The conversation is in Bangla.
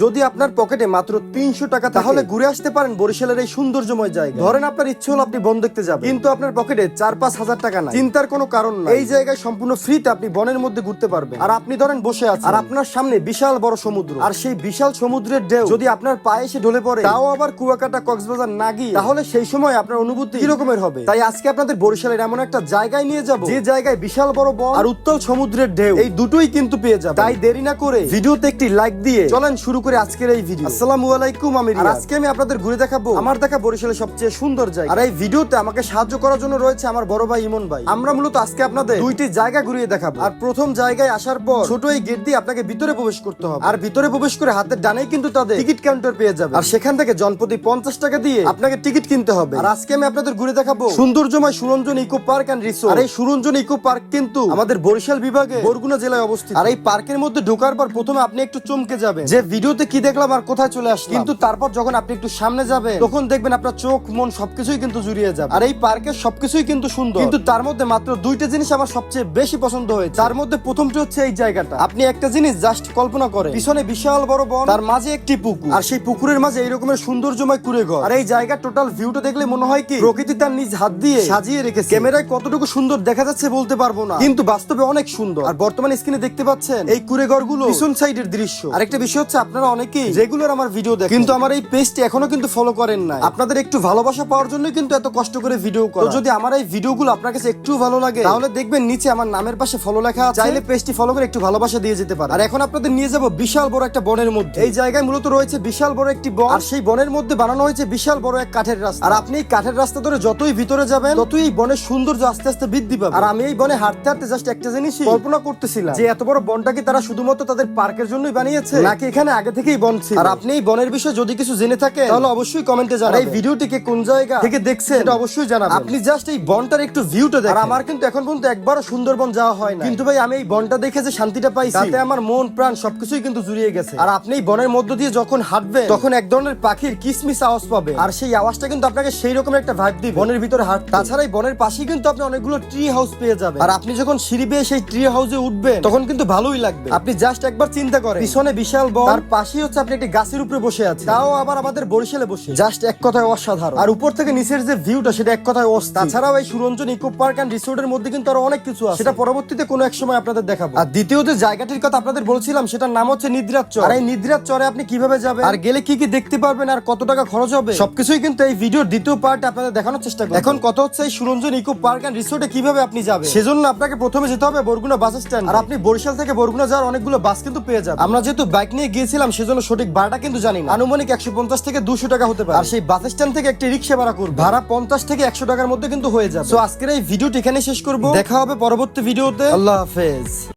যদি আপনার পকেটে মাত্র তিনশো টাকা তাহলে ঘুরে আসতে পারেন বরিশালের এই সৌন্দর্যময় জায়গা ধরেন আপনার ইচ্ছে হলো আপনি বন দেখতে যাবেন। কিন্তু আপনার পকেটে চার পাঁচ হাজার টাকা নাই। চিন্তার কোনো কারণ নাই। এই জায়গায় সম্পূর্ণ ফ্রিতে আপনি বনের মধ্যে ঘুরতে পারবেন। আর আপনি ধরেন বসে আছেন। আর আপনার সামনে বিশাল বড় সমুদ্র। আর সেই বিশাল সমুদ্রের ঢেউ যদি আপনার পায়ে এসে ঢলে পড়ে তাও আবার কুয়াকাটা কক্সবাজার না গিয়ে তাহলে সেই সময় আপনার অনুভূতি কি রকমের হবে? তাই আজকে আপনাদের বরিশালের এমন একটা জায়গায় নিয়ে যাব যে জায়গায় বিশাল বড় বন আর উত্তল সমুদ্রের ঢেউ। এই দুটোই কিন্তু পেয়ে যাবে তাই দেরি না করে ভিডিওতে একটি লাইক দিয়ে চলেন শুরু করে আজকের এই ভিডিও আসসালামু আলাইকুম আমি। আজকে আমি আপনাদের ঘুরে দেখাবো আমার দেখা বরিশালের সবচেয়ে সুন্দর জায়গা। আর এই ভিডিওতে আমাকে সাহায্য করার জন্য রয়েছে আমার বড় ভাই ইমন ভাই। আমরা মূলত আজকে আপনাদের দুইটি জায়গা ঘুরিয়ে দেখাবো। আর প্রথম জায়গায় আসার পর ছোট এই গেট দিয়ে আপনাকে ভিতরে প্রবেশ করতে হবে। আর ভিতরে প্রবেশ করে হাতের ডানেই কিন্তু তাদের টিকিট কাউন্টার পেয়ে যাবে আর সেখান থেকে জনপ্রতি পঞ্চাশ টাকা দিয়ে আপনাকে টিকিট কিনতে হবে। আর আজকে আমি আপনাদের ঘুরে দেখাবো সৌন্দর্যময় Suranjan eco park and resort. আর এই সুরঞ্জন ইকো পার্ক কিন্তু আমাদের বরিশাল বিভাগে বরগুনা জেলায় অবস্থিত। আর এই পার্কের মধ্যে ঢোকার পর প্রথমে আপনি একটু চমকে যাবেন। যে ভিডিওতে কি দেখলাম আর কোথায় চলে আসলাম? কিন্তু তারপর যখন আপনি একটু সামনে যাবেন তখন দেখবেন আপনার চোখ মন সবকিছুই কিন্তু জুড়িয়ে যাবে। আর এই পার্কের সবকিছুই কিন্তু সুন্দর। কিন্তু তার মধ্যে মাত্র দুইটা জিনিস আমার সবচেয়ে বেশি পছন্দ হয়েছে। তার মধ্যে প্রথমটি হচ্ছে এই জায়গাটা। আপনি একটা জিনিস জাস্ট কল্পনা করেন পিছনে বিশাল বড় বন তার মাঝে একটি পুকুর। আর সেই পুকুরের মাঝে এই রকমের সৌন্দর্যময় কুড়ে ঘর আর এই জায়গার টোটাল ভিউটা দেখলে মনে হয় কি প্রকৃতি তার নিজ হাত দিয়ে সাজিয়ে রেখেছে। ক্যামেরায় কতটুকু সুন্দর দেখা যাচ্ছে বলতে পারব না। কিন্তু বাস্তবে অনেক সুন্দর। আর বর্তমানে স্ক্রিনে দেখতে পাচ্ছেন এই কুড়ে ঘরগুলো পিছন সাইডের দৃশ্য। আরেকটা বিষয় হচ্ছে আপনারা অনেকেই রেগুলার আমার ভিডিও দেখেন। কিন্তু আমার এই পেজটি এখনও কিন্তু ফলো করেন না আপনাদের একটু ভালোবাসা পাওয়ার জন্য কিন্তু এত কষ্ট করে ভিডিও করা। যদি আমার এই ভিডিওগুলো আপনার কাছে একটু ভালো লাগে তাহলে দেখবেন নিচে আমার নামের পাশে ফলো লেখা আছে। চাইলে পেজটি ফলো করে একটু ভালোবাসা দিয়ে যেতে পারে আর এখন আপনাদের নিয়ে যাব বিশাল বড় একটা বনের মধ্যে। এই জায়গায় মূলত রয়েছে বিশাল বড় একটি বন। আর সেই বনের মধ্যে বানানো হয়েছে বিশাল বড় এক কাঠের রাস্তা। আর আপনি এই কাঠের রাস্তা ধরে যতই ভিতরে যাবেন ততই এই বনের সৌন্দর্য আস্তে আস্তে বৃদ্ধি পাবে। আর আমি এই বনে হাঁটতে হাঁটতে জাস্ট একটা জিনিসই কল্পনা করতেছিলাম। যে এত বড় বনটা কি তারা শুধুমাত্র তাদের পার্কের জন্যই বানিয়েছে? নাকি এখানে আগে থেকেই বন ছিল। আর আপনি এই বনের বিষয়ে যদি কিছু জেনে থাকেন তাহলে অবশ্যই কমেন্টে জানাবেন। এই ভিডিওটিকে কোন জায়গা থেকে দেখছেন এটা অবশ্যই জানাবেন। আপনি জাস্ট এই বনটার একটু ভিউটা দেখেন। আর আমার কিন্তু এখন পর্যন্ত একবারও সুন্দরবন যাওয়া হয় না কিন্তু ভাই আমি এই বনটা দেখে যে শান্তিটা পাইছি। তাতে আমার মন প্রাণ সবকিছুই কিন্তু জুড়িয়ে গেছে। আর আপনি এই বনের মধ্য দিয়ে যখন হাঁটবেন তখন এক ধরনের পাখির কিসমিস আওয়াজ পাবে আর সেই আওয়াজটা কিন্তু আপনাকে সেই রকম একটা ভাইব দিবে। বনের ভিতরে হাঁট তাছাড়া এই বনের পাশেই কিন্তু আপনি অনেকগুলো ট্রি হাউস পেয়ে যাবেন। আর আপনি যখন সিঁড়ি বেয়ে সেই ট্রি হাউসে উঠবেন তখন কিন্তু ভালোই লাগবে। আপনি জাস্ট একবার চিন্তা করেন। পিছনে বিশাল বন। পাশেই হচ্ছে আপনি একটি গাছের উপরে বসে আছেন। তাও আবার আমাদের বরিশালে বসে। জাস্ট এক কথায় অসাধারণ। আর উপর থেকে নিচের যে ভিউটা সেটা এক কথায় অস্থির। তাছাড়াও এই সুরঞ্জন ইকো পার্ক এন্ড রিসোর্টের মধ্যে কিন্তু আরও অনেক কিছু আছে। সেটা পরবর্তীতে কোনো এক সময় আপনাদের দেখাবো। আর দ্বিতীয় যে জায়গাটির কথা আপনাদের বলছিলাম, সেটার নাম হচ্ছে নিদ্রাত চর। আর এই নিদ্রাত চরে আপনি কীভাবে যাবেন? আর গেলে কি কি দেখতে পারবেন? আর কত টাকা খরচ হবে? সবকিছুই কিন্তু এই ভিডিওর দ্বিতীয় পার্ট আপনাদের দেখানোর চেষ্টা করব। এখন কত হচ্ছে এই সুরঞ্জন ইকো পার্ক এন্ড রিসোর্টে কীভাবে আপনি যাবেন? সেজন্য আপনাকে প্রথমে যেতে হবে বরগুনা বাস স্ট্যান্ড আর আপনি বরিশাল থেকে বরগুনা যাওয়ার অনেকগুলো বাস কিন্তু পেয়ে যাবেন। আমরা যেহেতু বাইক নিয়ে গিয়েছিলাম সেজন্য সঠিক ভাড়াটা কিন্তু জানি না। আনুমানিক একশো পঞ্চাশ থেকে দুশো টাকা হতে পারে। আর সেই বাস স্ট্যান্ড থেকে একটি রিক্সা ভাড়া করব। ভাড়া পঞ্চাশ থেকে একশো টাকার মধ্যে কিন্তু হয়ে যাবে। তো আজকের এই ভিডিওটি এখানে শেষ করব। দেখা হবে পরবর্তী ভিডিওতে আল্লাহ হাফেজ।